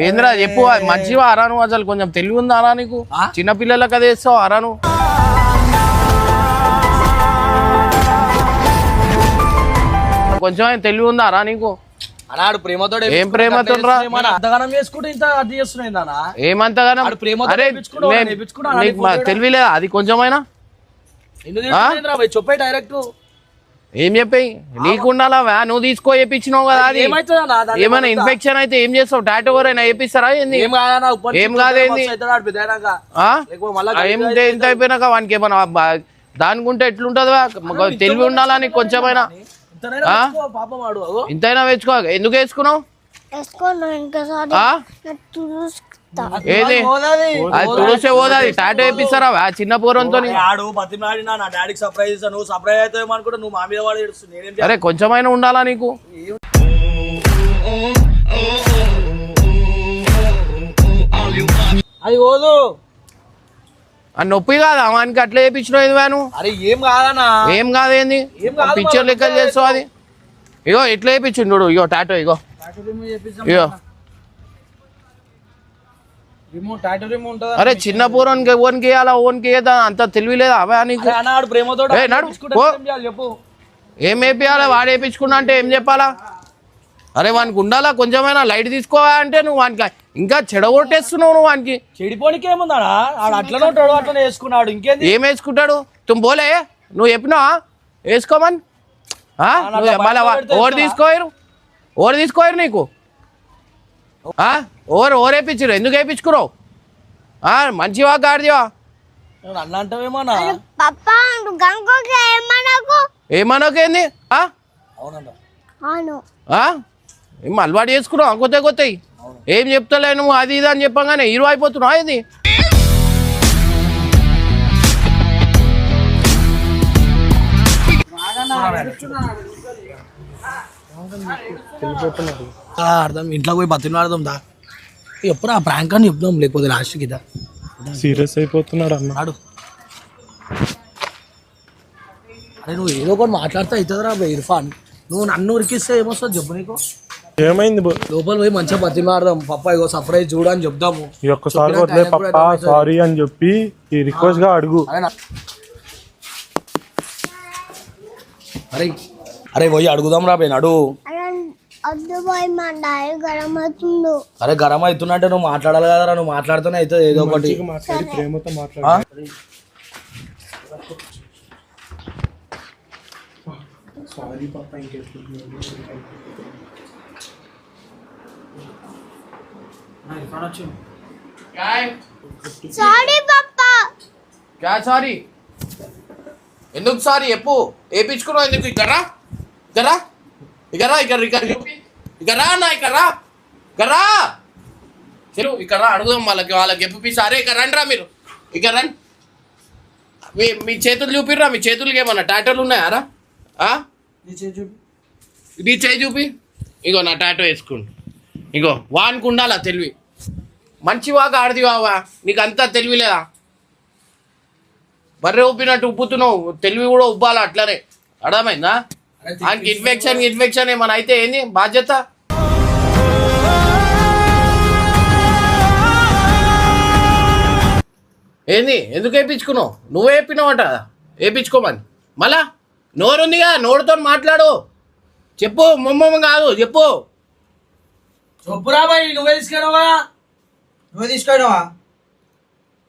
ఏందిరా చెప్పు మంచివా అరా నువ్వు అసలు కొంచెం తెలివి ఉందా అరా నీకు? ఆ? చిన్న పిల్లలకు అదే వేస్తావు అరా నువ్వు కొంచెం అయినా తెలివి ఉందా అరా నీకు అన్నాడు ప్రేమతో ఏం ప్రేమతోనరా? అంతగానం చేసుకుంటే ఇంత అది చేస్తున్నాయి నాన్న. ఏమంతగానో? ఆడు ప్రేమతో అరే నేర్పించుకున్నాడు, నేను- నేర్పించుకున్నాడు, నీకు ఆడికి మా పోతాడా? తెలివి లేదా అది కొంచెమైనా? చెప్పే డైరెక్ట్ ఏం చెప్పాయి? నీకు ఉండాలా వా? నువ్వు తీసుకో వేయించినావు కదా అది. ఏమైనా? ఇన్ఫెక్షన్ అయితే ఏం చేస్తావు? టాటో ఎవరైనా వేపిస్తారా ఏంది? ఏం కాదేంది? ఏం ఎంత అయిపోయినాక వానికి ఏమన్నా బా- దానికుంటే ఎట్లుంటది వా? మగ- తెలివి ఉండాలా నీకు కొంచెమైనా. ఇంతైనా వేసుకో. ఎందుకు వేసుకున్నావు? ఆ? ఏది? పోదాది. అది పోదాది టాటో వేపిస్తారా వా? చిన్న పూరంతో ఆడు బతిమలాడినా నా డాడీకి సర్ప్రైజ్ ఇస్తా. నువ్వు సర్ప్రైజ్ అవుతావు అనుకుంటే నువ్వు మా మీద వాడు ఏడుస్తుంది నేనేం చేయాలి? అరే కొంచెమైనా ఉండాలా నీకు? అది పోదు. ఆ నొప్పి కాదా? వానికి అట్లా వేపించినావు ఇది వాను? అరే ఏం కాదన్నా? ఏం కాదు పిక్చర్ బాబు, లెక్క చేస్తావు అది. ఇగో ఎట్లా వేపించిండు చూడు? ఇగో టాటో ఇగో. ఇగో. అరే చిన్న పూరానికి ఓన్కి వేయాలా ఓన్కి వేయదా అంత తెలివి లేదా అవా నీకు. చెప్పు. ఏం వేపియాలా వాడు వేపించుకున్నా అంటే ఏం చెప్పాలా? అరే వానికి ఉండాలా? కొంచెమైనా లైట్ తీసుకోవా అంటే నువ్వు వానికి ఇంకా చెడగొట్టేస్తున్నావు నువ్వు వానికి. చెడిపోనికి ఏముందాడా ఆడు అట్లనే ఉంటాడు అట్లనే వేసుకున్నాడు. ఇంకేంది? ఏం వేసుకుంటాడు? తుమ్ బోలే. నువ్వు చెప్పినావా? వేసుకోమని? మళ్ళా ఇస్తావా? తీసుకోరు ఓరు తీసుకోరు నీకు. ఆ? ఓరు ఓరు వేపించరు ఎందుకు వేపించుకున్నావు ఆ, మంచివా గాడిదివా? అన్న ఏమనకేంది? ఏం అలవాటు చేసుకున్నావు? కొత్త కొత్తవి ఏం చెప్తలే నువ్వు? అది ఇది అని చెప్పగానే హీరో అయిపోతున్నావు ఇది అర్థం. ఇంట్లో పోయి బతిమలాడదాం దా. ఎప్పుడు ఆ ప్రాంక్ అని చెప్దాం లేకపోతే లాస్ట్కి ఇదా. సీరియస్ అయిపోతున్నాడు అన్న. నాడు అరే నువ్వు ఏదో ఒకటి మాట్లాడితే అవుతుందిరా ఇర్ఫాన్. నువ్వు నన్ను ఉరికిస్తే ఏమొస్తుంది చెప్పు నీకు? ఏమైంది లోపల పోయి మంచిగా బతిమాడదాం పప్ప ఇగో సర్ప్రైజ్ చూడు అని చెప్దాము. ఈ ఒక్కసారి వదిలే పప్ప. సారీ అని చెప్పి ఈ రిక్వెస్ట్గా అడుగు. అరే అరే పోయి అడుగుదాం రా పోయి నడు గరం అరే గరం అవుతున్నట్టే నువ్వు మాట్లాడాలి కదరా నువ్వు మాట్లాడుతూనే అవుతుంది ఏదో ఒకటి. మాట్లాడి ప్రేమతో ఆ? మాట్లాడు సారీ పప్ప క్యా సారీ ఎందుకు సారీ చెప్పు. వేపించుకున్నావు ఎందుకు ఇక్కడ? ఇక్కడ ఇక్కడ ఇక్కడ ఇక్కడ చూపి ఇక్కడ అన్న ఇక్కడ ఇక్కడ చెరు ఇక్కడ అడుగుదాం వాళ్ళకి వాళ్ళకి చెప్పి సారే ఇక్కడ రండి రా మీరు. ఇక్కడ రండి. మీ మీ చేతులు చూపిర్రా మీ చేతులకి ఏమన్నా టాటోలు ఉన్నాయారా ఆ? నీ చేయి చూపి. ఇగో నా టాటో వేసుకోండి. ఇగో వానికి ఉండాలా తెలివి? మంచివాగా ఆడదివావా? నీకు అంతా తెలివి లేదా? బర్రె ఉప్పినట్టు ఉప్పుతున్నావు తెలివి కూడా ఉబ్బాలా అట్లనే? అర్థమైందా? ఆయనకి ఇన్ఫెక్షన్ ఇన్ఫెక్షన్ ఏమైనా అయితే ఏంది? బాధ్యత? ఏంది? ఎందుకు వేయించుకున్నావు నువ్వే వేపినావంట. వేయించుకోమని మళ్ళా? నోరుందిగా? నోరుతో మాట్లాడు. చెప్పు మొమ్మమ్మ కాదు చెప్పు. చెప్పురా బాయ్ నువ్వే తీసుకురావా? నువ్వు తీసుకోయినావా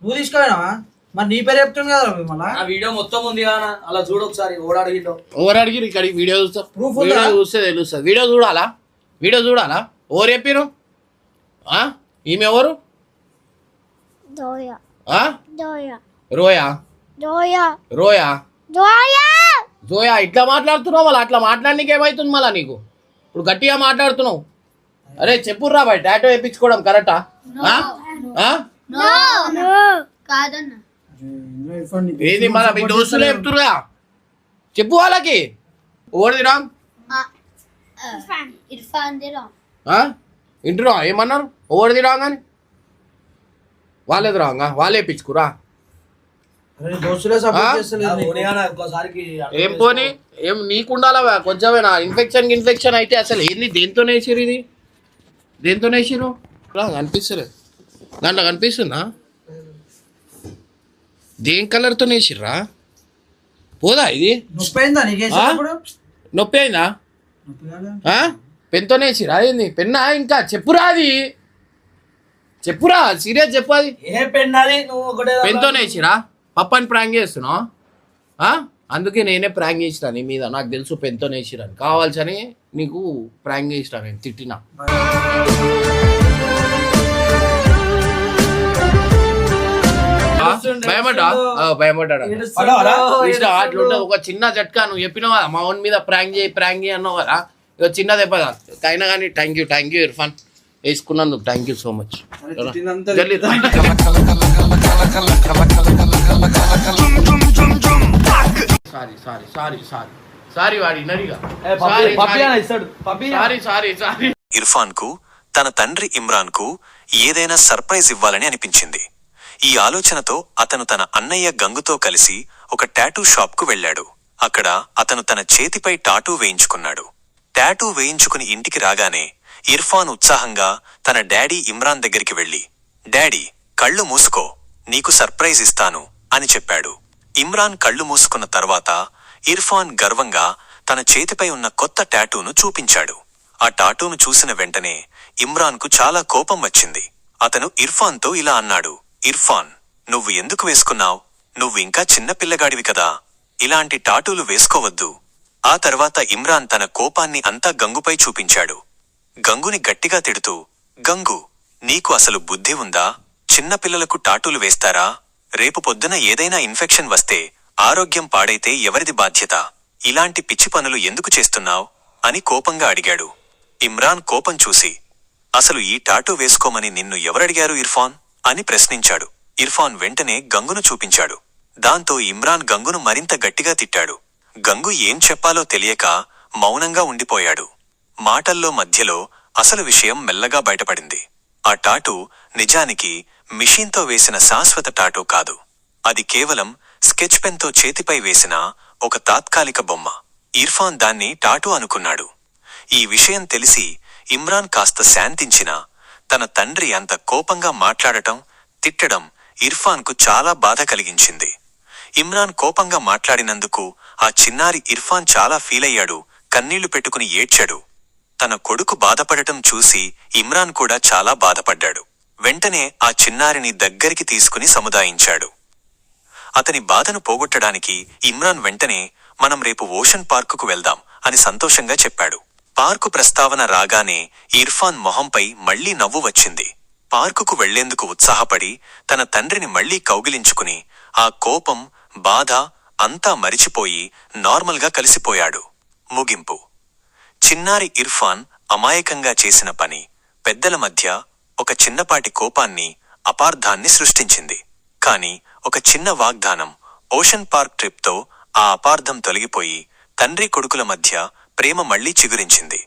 నువ్వు తీసుకోయినావా మరి నీ పేరు చెప్తుంది కదా మళ్ళా ఆ వీడియో మొత్తం ఉంది కదా అలా చూడు ఒకసారి ఓడాడిగిండో ఎవరు అడిగిరు ఇక్కడ వీడియో చూస్తా? Proof ఉందా? వీడియో చూస్తే తెలుస్తుంది వీడియో చూడాలా? వీడియో చూడాలా? ఎవరు చెప్పిరు ఆ? ఈమె ఎవరు? దోయ. ఆ? దోయ. రోయా? దోయ. రోయా? దోయ! జోయా ఇట్లా మాట్లాడుతున్నావు మళ్ళీ? అట్లా మాట్లాడడానికి ఏమవుతుంది మళ్ళా నీకు? ఇప్పుడు గట్టిగా మాట్లాడుతున్నావు. అరే చెప్పుర్రా బాయ్ టాటో వేయించుకోవడం కరెక్టా? ఆ? ఆ? కాదన్న. ఏంది మళ్ళా మీ దోస్తులు చెప్తురుగా చెప్పు వాళ్ళకి. ఓడిది రాంగ్ ఇంటురా ఏమన్నారు? ఓడిది రాంగ్ అని వాళ్ళది రాంగా వాళ్ళే ఒక్కసారికి ఏం పోని? ఏం నీకుండాలా కొంచెమేనా? ఇన్ఫెక్షన్ ఇన్ఫెక్షన్ అయితే అసలు ఏంది? దేంతో వేసిరు ఇది? దేంతో వేసిరు రా కనిపిస్తలేదు దాంట్లో కనిపిస్తుందా? దేని కలర్తో వేసిర్రా? పోదా ఇది? నొప్పి అయిందా నొప్పి? పెన్తోనే వేసిరా ఏంది పెన్నా ఇంకా? చెప్పురా అది. చెప్పురా? సీరియస్ చెప్పు అది. నువ్వు ఒకటే పెన్తోనే వేసిరా పప్పని ప్రాంక్ చేస్తున్నావు? అందుకే నేనే ప్రాంక్ చేసిన నీ మీద. నాకు తెలుసు పెన్తోనే వేసిరని కావాల్సని నీకు ప్రాంక్ చేసిన నేను తిట్టినా. భయపడ్డా? భయపడ్డాడా అట్లుంటే ఒక చిన్న జట్కా నువ్వు చెప్పినావు? కదా మా ఓన్ మీద ప్రాంక్ చేయి ప్రాంక్ చేయి అన్నావు కదా. ఇక చిన్న దెబ్బ. అయినా కానీ thank you thank you Irfan. వేసుకున్నందుకు thank you so much వాడి సారీ సారీ. సారీ ఇర్ఫాన్కు తన తండ్రి ఇమ్రాన్కు ఏదైనా సర్ప్రైజ్ ఇవ్వాలని అనిపించింది. ఈ ఆలోచనతో అతను తన అన్నయ్య గంగుతో కలిసి ఒక టాటూ షాప్కు వెళ్ళాడు వెళ్ళాడు. అక్కడ అతను తన చేతిపై టాటూ వేయించుకున్నాడు. టాటూ వేయించుకుని ఇంటికి రాగానే ఇర్ఫాన్ ఉత్సాహంగా తన డాడీ ఇమ్రాన్ దగ్గరికి వెళ్ళి డాడీ కళ్ళు మూసుకో నీకు సర్ప్రైజ్ ఇస్తాను అని చెప్పాడు. ఇమ్రాన్ కళ్ళు మూసుకున్న తర్వాత ఇర్ఫాన్ గర్వంగా తన చేతిపై ఉన్న కొత్త టాటూను చూపించాడు. ఆ టాటూను చూసిన వెంటనే ఇమ్రాన్కు చాలా కోపం వచ్చింది. అతను ఇర్ఫాన్తో ఇలా అన్నాడు ఇర్ఫాన్ నువ్వు ఎందుకు వేసుకున్నావ్? నువ్వు ఇంకా చిన్న పిల్లగాడివి కదా. ఇలాంటి టాటూలు వేసుకోవద్దు. ఆ తర్వాత ఇమ్రాన్ తన కోపాన్ని అంతా గంగుపై చూపించాడు. గంగుని గట్టిగా తిడుతూ గంగు నీకు అసలు బుద్ధి ఉందా? చిన్నపిల్లలకు టాటూలు వేస్తారా? రేపు పొద్దున ఏదైనా ఇన్ఫెక్షన్ వస్తే ఆరోగ్యం పాడైతే ఎవరిది బాధ్యత? ఇలాంటి పిచ్చి పనులు ఎందుకు చేస్తున్నావ్? అని కోపంగా అడిగాడు. ఇమ్రాన్ కోపం చూసి అసలు ఈ టాటూ వేసుకోమని నిన్ను ఎవరడిగారు ఇర్ఫాన్? అని ప్రశ్నించాడు. ఇర్ఫాన్ వెంటనే గంగును చూపించాడు. దాంతో ఇమ్రాన్ గంగును మరింత గట్టిగా తిట్టాడు. గంగు ఏం చెప్పాలో తెలియక మౌనంగా ఉండిపోయాడు. మాటల్లో మధ్యలో అసలు విషయం మెల్లగా బయటపడింది. ఆ టాటూ నిజానికి మిషీన్తో వేసిన శాశ్వత టాటూ కాదు. అది కేవలం స్కెచ్ పెన్తో చేతిపై వేసిన ఒక తాత్కాలిక బొమ్మ. ఇర్ఫాన్ దాన్ని టాటూ అనుకున్నాడు. ఈ విషయం తెలిసి ఇమ్రాన్ కాస్త శాంతించినా తన తండ్రి అంత కోపంగా మాట్లాడటం తిట్టడం ఇర్ఫాన్కు చాలా బాధ కలిగించింది. ఇమ్రాన్ కోపంగా మాట్లాడినందుకు ఆ చిన్నారి ఇర్ఫాన్ చాలా ఫీలయ్యాడు కన్నీళ్ళు పెట్టుకుని ఏడ్చాడు. తన కొడుకు బాధపడటం చూసి ఇమ్రాన్ కూడా చాలా బాధపడ్డాడు. వెంటనే ఆ చిన్నారిని దగ్గరికి తీసుకుని సముదాయించాడు. అతని బాధను పోగొట్టడానికి ఇమ్రాన్ వెంటనే మనం రేపు ఓషన్ పార్కుకు వెళ్దాం అని సంతోషంగా చెప్పాడు. పార్కు ప్రస్తావన రాగానే ఇర్ఫాన్ మొహంపై మళ్ళీ నవ్వు వచ్చింది. పార్కుకు వెళ్ళేందుకు ఉత్సాహపడి తన తండ్రిని మళ్ళీ కౌగిలించుకుని ఆ కోపం బాధ అంతా మరిచిపోయి నార్మల్గా కలిసిపోయాడు. ముగింపు. చిన్నారి ఇర్ఫాన్ అమాయకంగా చేసిన పని పెద్దల మధ్య ఒక చిన్నపాటి కోపాన్ని అపార్థాన్ని సృష్టించింది. కాని ఒక చిన్న వాగ్దానం ఓషన్ పార్క్ ట్రిప్తో ఆ అపార్థం తొలగిపోయి తండ్రి కొడుకుల మధ్య ప్రేమ మళ్ళీ చిగురించింది.